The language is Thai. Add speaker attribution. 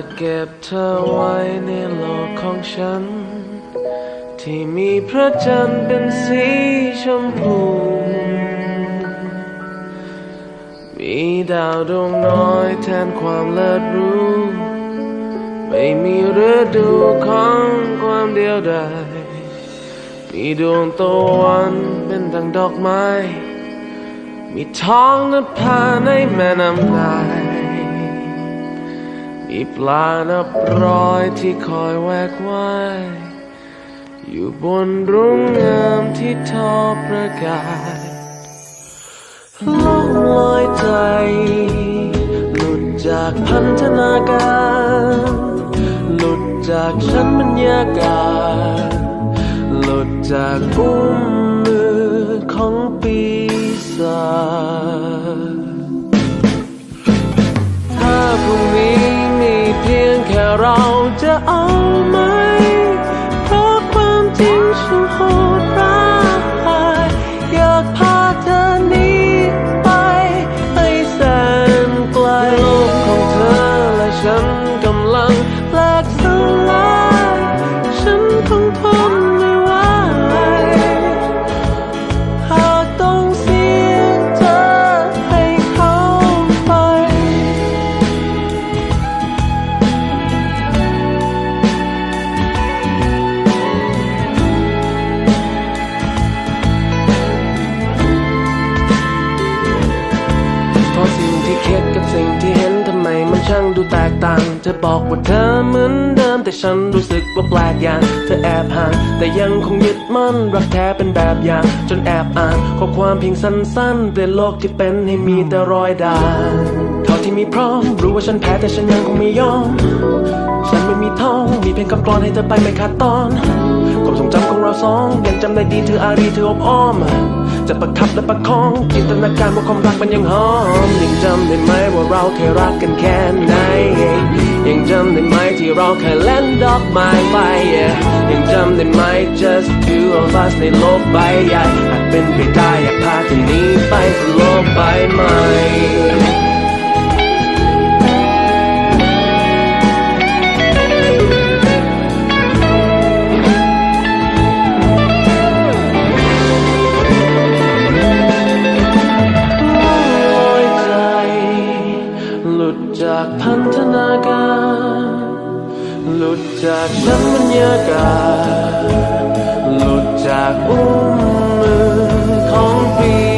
Speaker 1: กเก็บเธอไว้ในโลกของฉัน ที่มีพระจันทร์เป็นสีชมพู มีดาวดวงน้อยแทนความเลิศรู้ ไม่มีฤดูของความเดียวดายมีดวงตะวันเป็นดังดอกไม้ มีท้องนภาในแม่น้ำนาย มีปลานับร้อยที่คอยแวกว่ายอยู่บนรุ่งงามที่ทอประกายล่องลอยใจ หลุดจากพันธนาการ หลุดจากชั้นบรรยากาศ หลุดจากอุ้ม เร คิดกับสิ่งที่เห็นทำไมมันช่างดูแตกต่าง เธอบอกว่าเธอเหมือนเดิมแต่ฉันรู้สึกว่าแปลกอย่าง เธอแอบห่างแต่ยังคงยึดมั่นรักแท้เป็นแบบอย่าง จนแอบอ่านข้อความเพียงสั้นๆเปลี่ยนโลกที่เป็นให้มีแต่รอยด่างเท่าที่มีพร้อมรู้ว่าฉันแพ้แต่ฉันยังคงไม่ยอม ฉันไม่มีทองมีเพียงคำกลอนให้เธอไปไม่ขาดตอนความทรงจำของเราสองยังจำได้ดีเธออารีเธออบอ้อม จะประคับและประคองจินตนาการว่าความรักมันยังหอม ยังจำได้ไหมว่าเราเคยรักกันแค่ไหน ยังจำได้ไหมที่เราเคยเล่นดอกไม้ไฟยังจำได้ไหม just two of us ในโลกใบใหญ่หากเป็นไปได้อยากพาเธอนี้ไปสู่โลกใบใหม่ากาหลุดจากชั้นบรรยากาศ หลุดจากอุ้มมือของปี